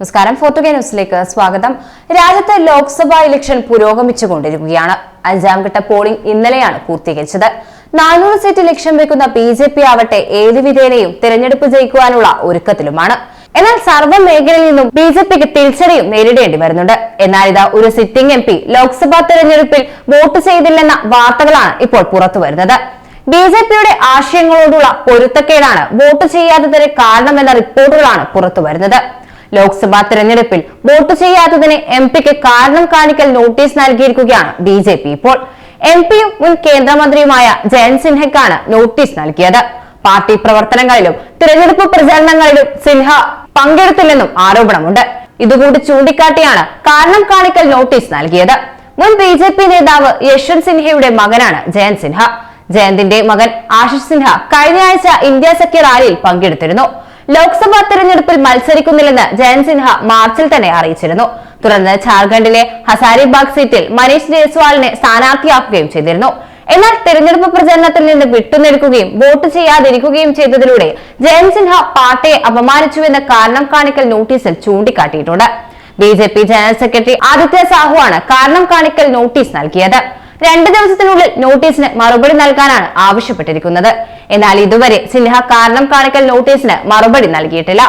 നമസ്കാരം. ഫോർട്ടുഗേ ന്യൂസിലേക്ക് സ്വാഗതം. രാജ്യത്ത് ലോക്സഭാ ഇലക്ഷൻ പുരോഗമിച്ചുകൊണ്ടിരിക്കുകയാണ്. അഞ്ചാം ഘട്ട പോളിംഗ് ഇന്നലെയാണ് പൂർത്തീകരിച്ചത്. നാനൂറ് സീറ്റ് ലക്ഷ്യം വെക്കുന്ന ബി ജെ പി ആവട്ടെ ഏത് വിധേനയും തെരഞ്ഞെടുപ്പ് ജയിക്കുവാനുള്ള ഒരുക്കത്തിലുമാണ്. എന്നാൽ സർവ മേഖലയിൽ നിന്നും ബി ജെ പിക്ക് തിരിച്ചടിയും നേരിടേണ്ടി വരുന്നുണ്ട്. എന്നാൽ ഇതാ ഒരു സിറ്റിംഗ് എം പി ലോക്സഭാ തെരഞ്ഞെടുപ്പിൽ വോട്ട് ചെയ്തില്ലെന്ന വാർത്തകളാണ് ഇപ്പോൾ പുറത്തുവരുന്നത് ബി ജെ പിയുടെ ആശയങ്ങളോടുള്ള പൊരുത്തക്കേടാണ് വോട്ട് ചെയ്യാത്തതിന് കാരണമെന്ന റിപ്പോർട്ടുകളാണ് പുറത്തുവരുന്നത് ലോക്സഭാ തെരഞ്ഞെടുപ്പിൽ വോട്ട് ചെയ്യാത്തതിന് എം പിക്ക് കാരണം കാണിക്കൽ നോട്ടീസ് നൽകിയിരിക്കുകയാണ് ബി ജെ പി. ഇപ്പോൾ എം പിയും മുൻ കേന്ദ്രമന്ത്രിയുമായ ജയന്ത് സിൻഹയ്ക്കാണ് നോട്ടീസ് നൽകിയത്. പാർട്ടി പ്രവർത്തനങ്ങളിലും തിരഞ്ഞെടുപ്പ് പ്രചരണങ്ങളിലും സിൻഹ പങ്കെടുത്തില്ലെന്നും ആരോപണമുണ്ട്. ഇതുകൂടി ചൂണ്ടിക്കാട്ടിയാണ് കാരണം കാണിക്കൽ നോട്ടീസ് നൽകിയത്. മുൻ ബി ജെ പി നേതാവ് യശ്വന്ത് സിൻഹയുടെ മകനാണ് ജയന്ത് സിൻഹ. ജയന്തിന്റെ മകൻ ആശിഷ് സിൻഹ കഴിഞ്ഞയാഴ്ച ഇന്ത്യ സഖ്യ റാലിയിൽ പങ്കെടുത്തിരുന്നു. ലോക്സഭാ തെരഞ്ഞെടുപ്പിൽ മത്സരിക്കുന്നില്ലെന്ന് ജയന്ത് സിൻഹ മാർച്ചിൽ തന്നെ അറിയിച്ചിരുന്നു. തുടർന്ന് ജാർഖണ്ഡിലെ ഹസാരിബാഗ് സീറ്റിൽ മനീഷ് ജയ്സ്വാളിനെ സ്ഥാനാർത്ഥിയാക്കുകയും ചെയ്തിരുന്നു. എന്നാൽ തെരഞ്ഞെടുപ്പ് പ്രചരണത്തിൽ നിന്ന് വിട്ടുനിൽക്കുകയും വോട്ട് ചെയ്യാതിരിക്കുകയും ചെയ്തതിലൂടെ ജയന്ത് സിൻഹ പാർട്ടിയെ അപമാനിച്ചുവെന്ന കാരണം കാണിക്കൽ നോട്ടീസിൽ ചൂണ്ടിക്കാട്ടിയിട്ടുണ്ട്. B general secretary Aditya Sahu ആണ് കാരണം കാണിക്കൽ നോട്ടീസ് നൽകിയത്. രണ്ട് ദിവസത്തിനുള്ളിൽ നോട്ടീസിന് മറുപടി നൽകാനാണ് ആവശ്യപ്പെട്ടിരിക്കുന്നത്. എന്നാൽ ഇതുവരെ സിൻഹ കാരണം കാണിക്കൽ നോട്ടീസിന് മറുപടി നൽകിയിട്ടില്ല.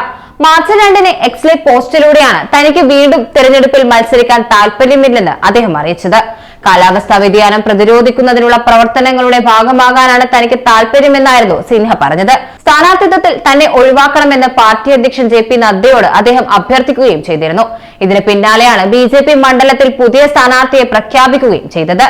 മാർച്ച് രണ്ടിന് എക്സ്ലെ പോസ്റ്റിലൂടെയാണ് തനിക്ക് വീണ്ടും തെരഞ്ഞെടുപ്പിൽ മത്സരിക്കാൻ താല്പര്യമില്ലെന്ന് അദ്ദേഹം അറിയിച്ചത്. കാലാവസ്ഥാ വ്യതിയാനം പ്രതിരോധിക്കുന്നതിനുള്ള പ്രവർത്തനങ്ങളുടെ ഭാഗമാകാനാണ് തനിക്ക് താല്പര്യമെന്നായിരുന്നു സിൻഹ പറഞ്ഞത്. സ്ഥാനാർത്ഥിത്വത്തിൽ തന്നെ ഒഴിവാക്കണമെന്ന് പാർട്ടി അധ്യക്ഷൻ ജെ പി നദ്ദയോട് അദ്ദേഹം അഭ്യർത്ഥിക്കുകയും ചെയ്തിരുന്നു. ഇതിന് പിന്നാലെയാണ് ബി മണ്ഡലത്തിൽ പുതിയ സ്ഥാനാർത്ഥിയെ പ്രഖ്യാപിക്കുകയും ചെയ്തത്.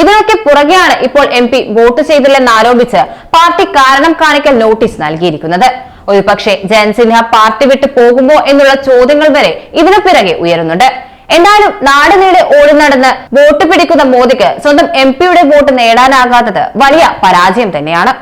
ഇതിനൊക്കെ പുറകെയാണ് ഇപ്പോൾ എം പി വോട്ട് ചെയ്തില്ലെന്ന് ആരോപിച്ച് പാർട്ടി കാരണം കാണിക്കൽ നോട്ടീസ് നൽകിയിരിക്കുന്നത്. ഒരു പക്ഷേ ജയൻസിൻഹ പാർട്ടി വിട്ടു പോകുമോ എന്നുള്ള ചോദ്യങ്ങൾ വരെ ഇതിനു പിറകെ ഉയരുന്നുണ്ട്. എന്നാലും നാട് നീടെ ഓടി നടന്ന് വോട്ട് പിടിക്കുന്ന മോദിക്ക് സ്വന്തം എം പിയുടെ വോട്ട് നേടാനാകാത്തത് വലിയ പരാജയം തന്നെയാണ്.